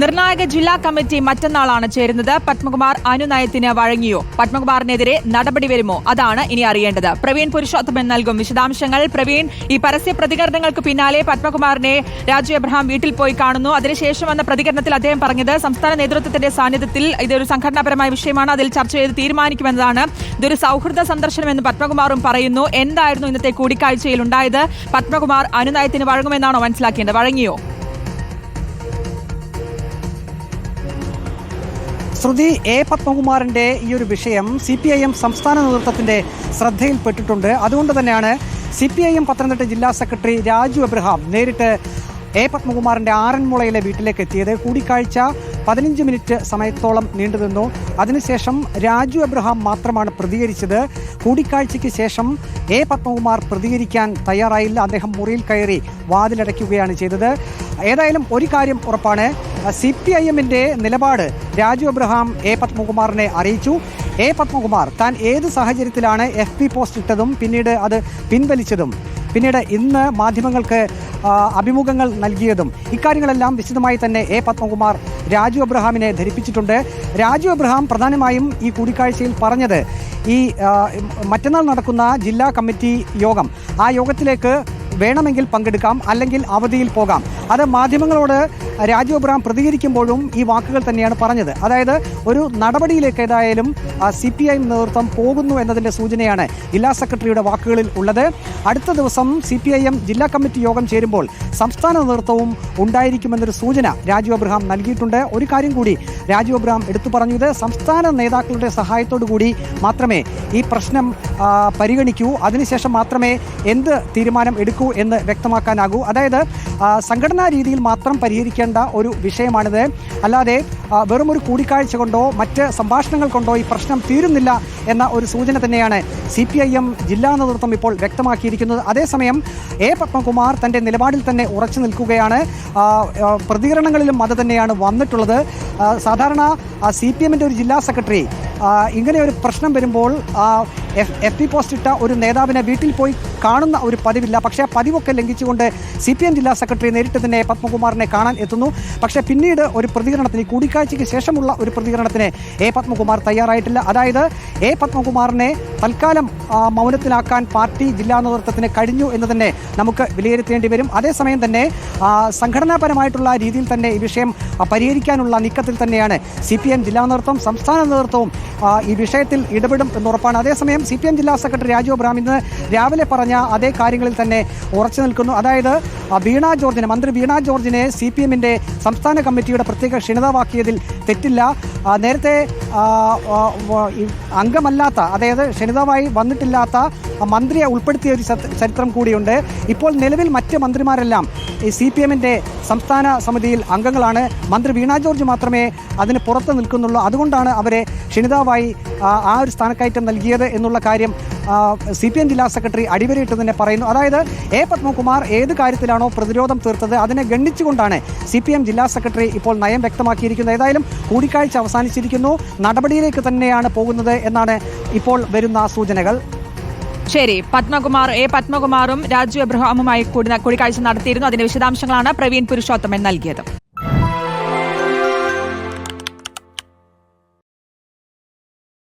നിർണായക ജില്ലാ കമ്മിറ്റി മറ്റന്നാളാണ് ചേരുന്നത്. പത്മകുമാർ അനുനയത്തിന് വഴങ്ങിയോ? പത്മകുമാറിനെതിരെ നടപടി വരുമോ? അതാണ് ഇനി അറിയേണ്ടത്. പ്രവീൺ പുരുഷോത്തമൻ നൽകും വിശദാംശങ്ങൾ. പ്രവീൺ ഈ പരസ്യ പ്രതികരണങ്ങൾക്ക് പിന്നാലെ പത്മകുമാറിനെ രാജു എബ്രഹാം വീട്ടിൽ പോയി കാണുന്നു. അതിനുശേഷം വന്ന പ്രതികരണത്തിൽ അദ്ദേഹം പറഞ്ഞത് സംസ്ഥാന നേതൃത്വത്തിന്റെ സാന്നിധ്യത്തിൽ ഇതൊരു സംഘടനാപരമായ വിഷയമാണ്. അതിൽ ചർച്ച ചെയ്ത് തീരുമാനിക്കുമെന്നതാണ്. ഇതൊരു സൗഹൃദ സന്ദർശനമെന്ന് പത്മകുമാറും പറയുന്നു. എന്തായിരുന്നു ഇന്നത്തെ കൂടിക്കാഴ്ചയിൽ ഉണ്ടായത്? പത്മകുമാർ അനുനയത്തിന് വഴങ്ങുമെന്നാണോ മനസ്സിലാക്കേണ്ടത്? വഴങ്ങിയോ? ശ്രുതി എ പത്മകുമാറിന്റെ ഈ ഒരു വിഷയം സി പി ഐ എം സംസ്ഥാന നേതൃത്വത്തിന്റെ ശ്രദ്ധയിൽപ്പെട്ടിട്ടുണ്ട്. അതുകൊണ്ട് തന്നെയാണ് C P I M Pathanamthitta ജില്ലാ സെക്രട്ടറി രാജു എബ്രഹാം നേരിട്ട് എ പത്മകുമാറിന്റെ ആറന്മുളയിലെ വീട്ടിലേക്ക് എത്തിയത്. കൂടിക്കാഴ്ച പതിനഞ്ച് മിനിറ്റ് സമയത്തോളം നീണ്ടുനിന്നു അതിനുശേഷം രാജു എബ്രഹാം മാത്രമാണ് പ്രതികരിച്ചത്. കൂടിക്കാഴ്ചയ്ക്ക് ശേഷം എ പത്മകുമാർ പ്രതികരിക്കാൻ തയ്യാറായില്ല. അദ്ദേഹം മുറിയിൽ കയറി വാതിലടയ്ക്കുകയാണ് ചെയ്തത്. ഏതായാലും ഒരു കാര്യം ഉറപ്പാണ്. സി പി ഐ എമ്മിന്റെ നിലപാട് രാജു അബ്രഹാം എ പത്മകുമാറിനെ അറിയിച്ചു. എ പത്മകുമാർ താൻ ഏത് സാഹചര്യത്തിലാണ് എഫ് പി പോസ്റ്റ് ഇട്ടതും പിന്നീട് അത് പിൻവലിച്ചതും? പിന്നീട് ഇന്ന് മാധ്യമങ്ങൾക്ക് അഭിമുഖങ്ങൾ നൽകിയതും. ഇക്കാര്യങ്ങളെല്ലാം വിശദമായി തന്നെ എ പത്മകുമാർ രാജു അബ്രഹാമിനെ ധരിപ്പിച്ചിട്ടുണ്ട്. രാജു അബ്രഹാം പ്രധാനമായും ഈ കൂടിക്കാഴ്ചയിൽ പറഞ്ഞത് ഈ മറ്റന്നാൾ നടക്കുന്ന ജില്ലാ കമ്മിറ്റി യോഗം. ആ യോഗത്തിലേക്ക് വേണമെങ്കിൽ പങ്കെടുക്കാം അല്ലെങ്കിൽ അവധിയിൽ പോകാം. അത് മാധ്യമങ്ങളോട് രാജീവ് അബ്രഹാം പ്രതികരിക്കുമ്പോഴും ഈ വാക്കുകൾ തന്നെയാണ് പറഞ്ഞത്. അതായത് ഒരു നടപടിയിലേക്ക് ഏതായാലും സി പി ഐ നേതൃത്വം പോകുന്നു എന്നതിന്റെ സൂചനയാണ് ജില്ലാ സെക്രട്ടറിയുടെ വാക്കുകളിൽ ഉള്ളത്. അടുത്ത ദിവസം സി പി ഐ എം ജില്ലാ കമ്മിറ്റി യോഗം ചേരുമ്പോൾ സംസ്ഥാന നേതൃത്വവും ഉണ്ടായിരിക്കുമെന്നൊരു സൂചന രാജീവ് അബ്രഹാം നൽകിയിട്ടുണ്ട്. ഒരു കാര്യം കൂടി രാജീവ് അബ്രഹാം എടുത്തു പറഞ്ഞു. ഇത് സംസ്ഥാന നേതാക്കളുടെ സഹായത്തോടു കൂടി മാത്രമേ ഈ പ്രശ്നം പരിഗണിക്കൂ. അതിനുശേഷം മാത്രമേ എന്ത് തീരുമാനം എടുക്കൂ എന്ന് വ്യക്തമാക്കാനാകൂ. അതായത് സംഘടനാ രീതിയിൽ മാത്രം പരിഹരിക്കേണ്ട ഒരു വിഷയമാണിത്. അല്ലാതെ വെറുമൊരു കൂടിക്കാഴ്ച കൊണ്ടോ മറ്റ് സംഭാഷണങ്ങൾ കൊണ്ടോ ഈ പ്രശ്നം തീരുന്നില്ല എന്ന ഒരു സൂചന തന്നെയാണ് സി പി ഐ എം ജില്ലാ നേതൃത്വം ഇപ്പോൾ വ്യക്തമാക്കിയിരിക്കുന്നത്. അതേസമയം എ പത്മകുമാർ തന്റെ നിലപാടിൽ തന്നെ ഉറച്ചു നിൽക്കുകയാണ്. പ്രതികരണങ്ങളിലും അത് തന്നെയാണ് വന്നിട്ടുള്ളത്. സാധാരണ സി പി എമ്മിന്റെ ഒരു ജില്ലാ സെക്രട്ടറി ഇങ്ങനെ ഒരു പ്രശ്നം വരുമ്പോൾ എഫ് പി പോസ്റ്റ് ഇട്ട ഒരു നേതാവിനെ വീട്ടിൽ പോയി കാണുന്ന ഒരു പതിവില്ല. പക്ഷേ ആ പതിവൊക്കെ ലംഘിച്ചുകൊണ്ട് സി പി എം ജില്ലാ സെക്രട്ടറി നേരിട്ട് തന്നെ പത്മകുമാറിനെ കാണാൻ എത്തുന്നു. പക്ഷേ പിന്നീട് ഒരു പ്രതികരണത്തിന് കൂടിക്കാഴ്ചയ്ക്ക് ശേഷമുള്ള ഒരു പ്രതികരണത്തിന് എ പത്മകുമാർ തയ്യാറായിട്ടില്ല. അതായത് എ പത്മകുമാറിനെ തൽക്കാലം മൗനത്തിലാക്കാൻ പാർട്ടി ജില്ലാ നേതൃത്വത്തിന് കഴിഞ്ഞു എന്ന് തന്നെ നമുക്ക് വിലയിരുത്തേണ്ടി വരും. അതേസമയം തന്നെ സംഘടനാപരമായിട്ടുള്ള രീതിയിൽ തന്നെ ഈ വിഷയം പരിഹരിക്കാനുള്ള നീക്കത്തിൽ തന്നെയാണ് സി ജില്ലാ നേതൃത്വം സംസ്ഥാന നേതൃത്വവും ഈ വിഷയത്തിൽ ഇടപെടും എന്നുറപ്പാണ്. അതേസമയം സി പി എം ജില്ലാ സെക്രട്ടറി രാജു അബ്രാം ഇന്ന് രാവിലെ പറഞ്ഞ അതേ കാര്യങ്ങളിൽ തന്നെ ഉറച്ചു നിൽക്കുന്നു. അതായത് വീണ ജോർജിനെ മന്ത്രി വീണ ജോർജിനെ സി പി എമ്മിന്റെ സംസ്ഥാന കമ്മിറ്റിയുടെ പ്രത്യേക ക്ഷണിതമാക്കിയതിൽ തെറ്റില്ല. നേരത്തെ അംഗമല്ലാത്ത അതായത് ക്ഷണിതമായി വന്നിട്ടില്ലാത്ത മന്ത്രിയെ ഉൾപ്പെടുത്തിയ ഒരു ചരിത്രം കൂടിയുണ്ട്. ഇപ്പോൾ നിലവിൽ മറ്റ് മന്ത്രിമാരെല്ലാം ഈ സി പി എമ്മിന്റെ സംസ്ഥാന സമിതിയിൽ അംഗങ്ങളാണ്. മന്ത്രി വീണ ജോർജ് മാത്രമേ അതിന് പുറത്ത് നിൽക്കുന്നുള്ളൂ. അതുകൊണ്ടാണ് അവരെ ക്ഷണിതാവായി ആ ഒരു സ്ഥാനക്കയറ്റം നൽകിയത് എന്നുള്ള കാര്യം സി പി എം ജില്ലാ സെക്രട്ടറി അടിവരയിട്ട് തന്നെ പറയുന്നു. അതായത് എ പത്മകുമാർ ഏത് കാര്യത്തിലാണോ പ്രതിരോധം തീർത്തത് അതിനെ ഗണ്ണിച്ചുകൊണ്ടാണ് സി പി എം ജില്ലാ സെക്രട്ടറി ഇപ്പോൾ നയം വ്യക്തമാക്കിയിരിക്കുന്നത്. ഏതായാലും കൂടിക്കാഴ്ച അവസാനിച്ചിരിക്കുന്നു. നടപടിയിലേക്ക് തന്നെയാണ് പോകുന്നത് എന്നാണ് ഇപ്പോൾ വരുന്ന സൂചനകൾ. ശരി പത്മകുമാർ എ പത്മകുമാറും രാജു എബ്രഹാമുമായി കൂടി കൂടിക്കാഴ്ച നടത്തിയിരുന്നു. അതിന്റെ വിശദാംശങ്ങളാണ് പ്രവീൺ പുരുഷോത്തമൻ നൽകിയത്.